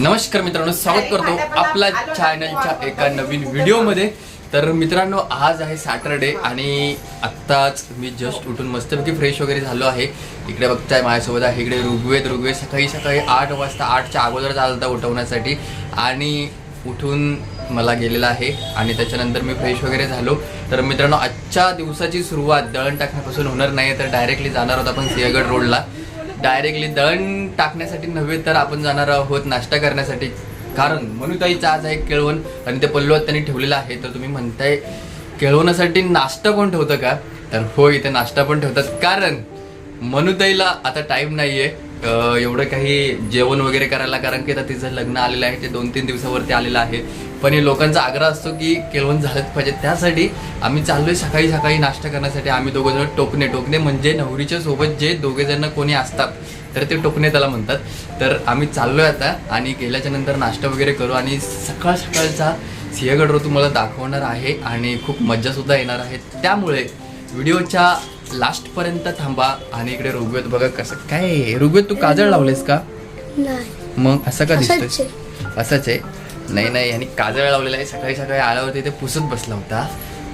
नमस्कार मित्रांनो स्वागत करतो आपल्या चॅनलच्या एका नवीन व्हिडिओमध्ये तर मित्रांनो आज आहे सॅटरडे आणि आत्ताच मी जस्ट उठून मस्तपैकी फ्रेश वगैरे झालो आहे. इकडे बघताय माझ्यासोबत आहे इकडे ऋग्वेद ऋग्वेद. सकाळी सकाळी आठ वाजता आठच्या अगोदर चालता उठवण्यासाठी. आणि उठून मला गेलेला आहे आणि त्याच्यानंतर मी फ्रेश वगैरे झालो. तर मित्रांनो आजच्या दिवसाची सुरुवात दळण टाकण्यापासून होणार नाही तर डायरेक्टली जाणार आहोत आपण सिंहगड रोडला डायरेक्टली दळण टाकण्यासाठी नव्हे तर आपण जाणार आहोत नाश्ता करण्यासाठी. कारण मनुताईचा आज आहे केळवण आणि ते पल्लवात त्यांनी ठेवलेलं आहे. तर तुम्ही म्हणताय केळवण्यासाठी नाश्ता पण ठेवतं का? तर हो इथे नाश्ता पण ठेवतात. कारण मनुताईला आता टाईम नाहीये. आहे एवढं काही जेवण वगैरे करायला कारण की आता तिचं लग्न आलेलं आहे ते दोन तीन दिवसावरती आलेलं आहे. पण हे लोकांचा आग्रह असतो की केळवण झालंच पाहिजे. त्यासाठी आम्ही चाललोय सकाळी सकाळी नाश्ता करण्यासाठी. आम्ही दोघंजण टोकणे टोकणे म्हणजे नवरीच्या सोबत जे दोघेजण कोणी असतात तर ते टोकणे त्याला म्हणतात. तर आम्ही चाललोय आता आणि गेल्याच्यानंतर नाश्ता वगैरे करू आणि सकाळ सकाळचा सिंहगड रो तुम्हाला दाखवणार आहे आणि खूप मज्जासुद्धा येणार आहे. त्यामुळे व्हिडिओच्या लास्ट पर्यंत थांबा आणि इकडे ऋग्वेद बघा कसं काय? ऋग्वेद तू काजळ लावलेस का? नाही. मग असं का दिसतोय? असंच आहे. नाही नाही आणि काजळ लावलेला आहे. सकाळी सकाळी आल्यावरती ते पुसत बसला होता.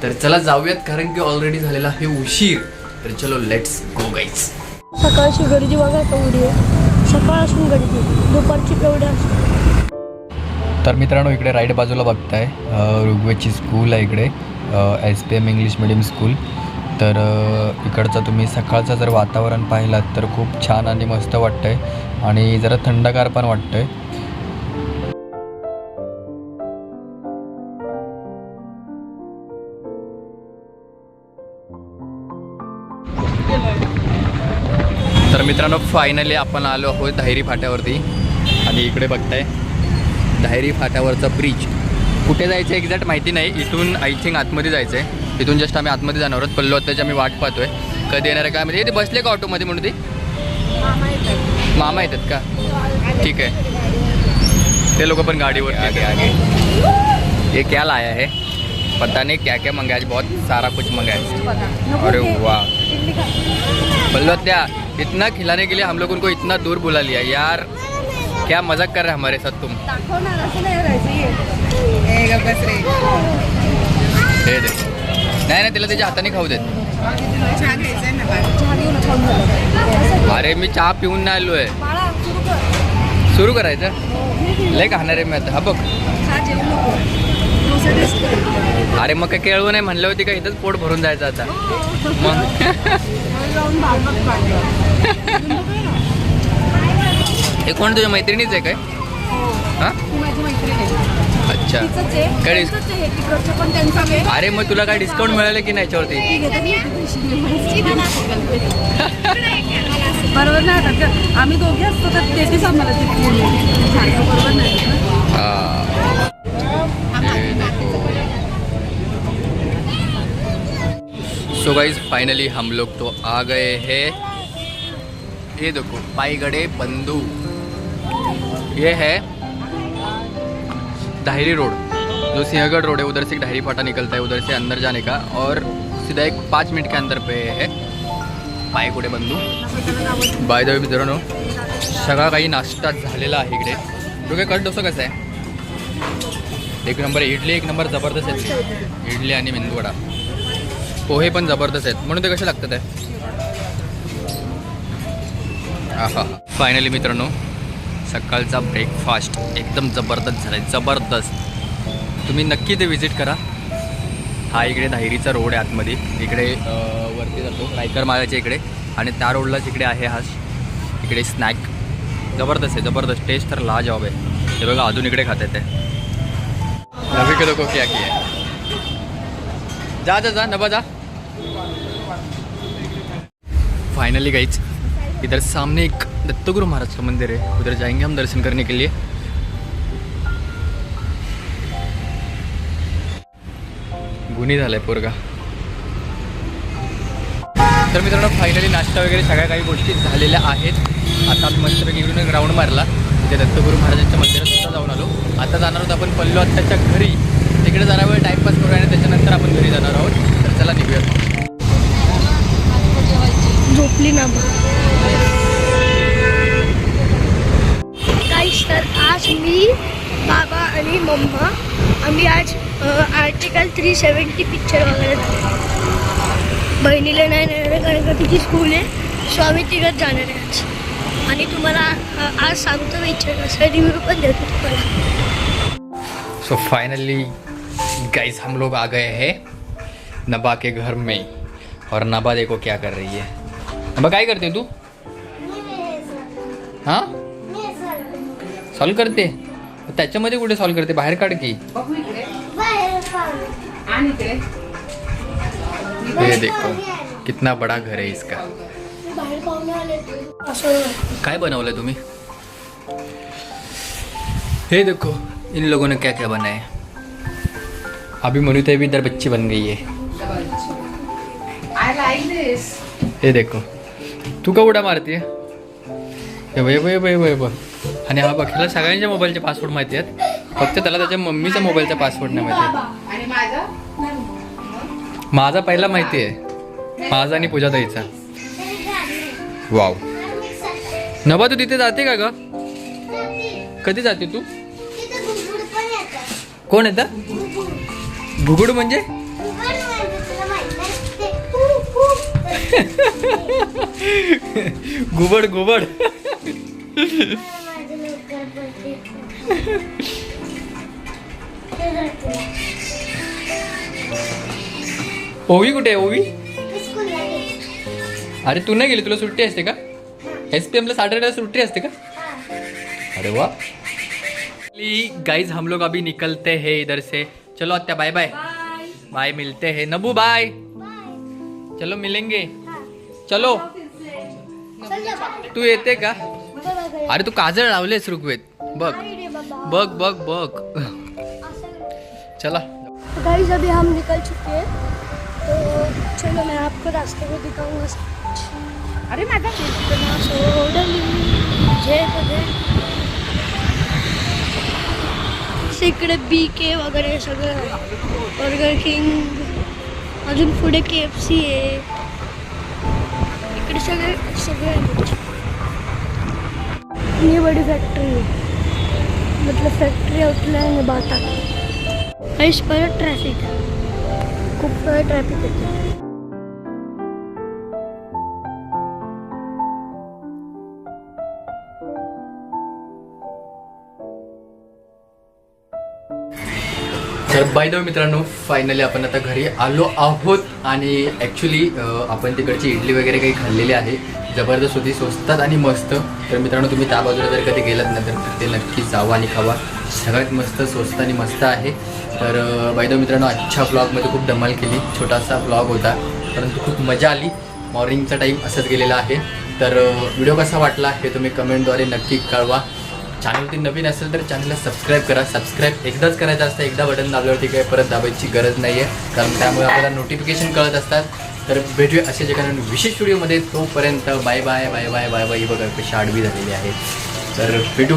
तर चला जाऊयात कारण की ऑलरेडी झालेला आहे उशीर. तर चलो लेट्स गो गाईज सकाळची गर्दी बघा केवढी आहे. सकाळ असून गर्दी. दुपारची केवढी असते. तर मित्रांनो इकडे राईट बाजूला बघताय ऋग्वेदची स्कूल आहे इकडे S P M English medium school तर इकडचं तुम्ही सकाळचं जर वातावरण पाहिलात तर खूप छान आणि मस्त वाटतं आहे आणि जरा थंडगार पण वाटतं आहे तर मित्रांनो फायनली आपण आलो आहोत धायरी फाट्यावरती आणि इकडे बघताय धायरी फाट्यावरचा ब्रिज कुठे जायचं एक्झॅक्ट माहिती नाही इथून आय थिंक आतमध्ये जायचं आहे इथून जस्ट आम्ही आतमध्ये जाणार आहोत. पल्लो आत्ताची आम्ही वाट पाहतोय. कधी येणार आहे काय म्हणजे ते बसले का ऑटोमध्ये म्हणून ते? मामा येतात. का? ठीक आहे. ते लोक पण गाडीवर आगे आगे. ये क्या लाया है? पता नहीं क्या क्या मंगाया आज बहुत सारा कुछ मंगाया अरे वाह. बल्लौत्या इतना खिलाने के लिए हम लोग उनको इतना दूर बुला लिया. यार क्या मजाक कर रहे हमारे साथ तुम? दे नाही नाही तिला त्याच्या हाताने खाऊ देत. अरे मी चहा पिऊन नाही आलो आहे सुरू करायचं? लय खाणार आहे मी आता. हा बघ. अरे मग काय केळवू नाही म्हणलं होती का? इथंच पोट भरून जायचं आता. मग. हे कोण तुझ्या मैत्रिणीच आहे काय? हा? अच्छा. काय अरे मग तुला काय डिस्काउंट मिळालं की नाही याच्यावरती? बरोबर नाही का? आम्ही दोघे असतो तर तेच आम्हाला ते सारखं बरोबर नाही वाटत ना. सो गाइज फाइनली हम लोग तो आ गए हैं. ये देखो पाईगड़े बंधु. ये है दाहिरी रोड जो सिंहगढ़ रोड है उधर से एक डायरी फाटा निकलता है उधर से अंदर जाने का और सीधा एक पाँच मिनट के अंदर पे है। पायगुडे बंधू? बाय द वे मित्रांनो सगळा काही नाश्ता झालेला आहे इकडे. दोघे कट डोसा कसं आहे? एक नंबर इडली एक नंबर जबरदस्त आहेत इडली आणि मेंदूवडा पोहे पण जबरदस्त आहेत. म्हणून ते कसे लागतात आहे? आहा फायनली मित्रांनो सकाळचा ब्रेकफास्ट एकदम जबरदस्त झाला आहे जबरदस्त. तुम्ही नक्की ते व्हिजिट करा. हा इकडे धायरीचा रोड आहे आतमध्ये. इकडे वरती जातो रायकर माळ्याच्या इकडे. आणि त्या रोडला जिकडे आहे हा इकडे स्नॅक जबरदस्त आहे जबरदस्त. टेस्ट तर लाजवाब आहे. हे बघा अजून इकडे खात ते नवी किलो लोक क्या जा जा जा नबा जा. फायनली गाईच इधर सामने एक दत्तगुरु महाराज का मंदिर है उधर जाएंगे हम दर्शन करने के लिए. गुन्ही झालाय पोरगा. तर मित्रांनो फायनली नाश्ता वगैरे सगळ्या काही गोष्टी झालेल्या आहेत. आता आम्ही मस्तपैकी इकडून ग्राउंड मारला. तिथे दत्तगुरु महाराजांच्या मंदिरात सुद्धा जाऊन आलो. आता जाणार आहोत आपण पल्लू आत्ताच्या घरी. तिकडे जाणार वेळ टाईमपास करू आणि त्याच्यानंतर आपण घरी जाणार आहोत. तर चला निघूया झोपली ना तर आज मी बाबा आणि मम्मा आम्ही आज आर्टिकल थ्री सेवन्टी पिक्चर वगैरे बहिणीला नाही नेणार आहे कारण का तिची स्कूल आहे. सो आम्ही तिघत जाणार आहे आज. आणि तुम्हाला आज सांगतो पिक्चर कसं रिव्ह्यू पण देतो तुम्हाला. सो फाइनली गाइस हम लोग आ गए हैं नबा के घर में। और नबा देखो क्या कर रही है। नबा काय करते तू? हां? सॉल्व करते? त्याच्यामध्ये कुठे सॉल्व करते? बाहेर काढ की. बघू इकडे. आणि इकडे. ये देखो कितना बड़ा घर है इसका. काय बनवलं तुम्ही? हे देखो इन लोगों ने क्या क्या बनाया? अभी मनुते भी इधर बच्ची बन गई है. हे देखो तू का उड्या मारते हे? आणि हा बघ ह्याला सगळ्यांच्या मोबाईलचे पासवर्ड माहिती आहेत. फक्त त्याला त्याच्या मम्मीचा मोबाईलचा पासवर्ड नाही माहिती माझं? पहिला माहिती आहे. माझा आणि पूजा ताईचा वाव नबा तू तिथे जाते का ग? कधी जाते तू? कोण येतं? भुगुड म्हणजे? घुबड घुबड ओवी कुठे आहे ओवी? अरे तू नाही गेली? तुला सुट्टी असते का? एस पी एमला सॅटरडेला सुट्टी असते का? अरे वाह गाइज हम लोग अभी निकलते हैं इधर से. चलो अत्या बाय बाय बाय मिलते हैं. नबू बाय चलो मिलेंगे. चलो. तू येते का? अरे तू काजळ लावलेस ऋग्वेद. बघ. बघ बघ बघ चला। गाइस अभी हम निकल चुके हैं। तो चलो मैं आपको रास्ते को दिखाऊँगा अरे जय इकडे बी के वगैरे सगळं बर्गर किंग। अजून पुढे के एफ़ सी आहे इकडे सगळे सगळे आहे. ये बड़ी फैक्ट्री है। मतलब फैक्ट्री आउटलाइन है बात इस पर ट्रॅफिक खूप वेळ ट्रॅफिक येते तर बाय द मित्रांनो फायनली आपण आता घरी आलो आहोत आणि ॲक्च्युली आपण तिकडची इडली वगैरे काही खाल्लेली आहे. जबरदस्त होती स्वस्तात आणि मस्त. तर मित्रांनो तुम्ही त्या बाजूला जर कधी गेलात ना तर ते नक्की जावा आणि खावा. सगळ्यात मस्त स्वस्त आणि मस्त आहे. तर बाय द मित्रांनो आजच्या ब्लॉगमध्ये खूप धमाल केली. छोटासा ब्लॉग होता परंतु खूप मजा आली. मॉर्निंगचा टाईम असंच गेलेला आहे. तर व्हिडिओ कसा वाटला हे तुम्ही कमेंटद्वारे नक्की कळवा. चॅनलवरती नवीन असेल तर चॅनलला सबस्क्राईब करा. सबस्क्राईब एकदाच करायचं असतं एकदा बटन दाबल्यावरती काही परत दाबायची गरज नाही आहे कारण त्यामुळे आपल्याला नोटिफिकेशन कळत असतात. तर भेटूया अशा ठिकाणी विशेष व्हिडिओमध्ये तोपर्यंत bye bye bye bye bye bye बघा कशी आडवी झालेली आहे. तर भेटू.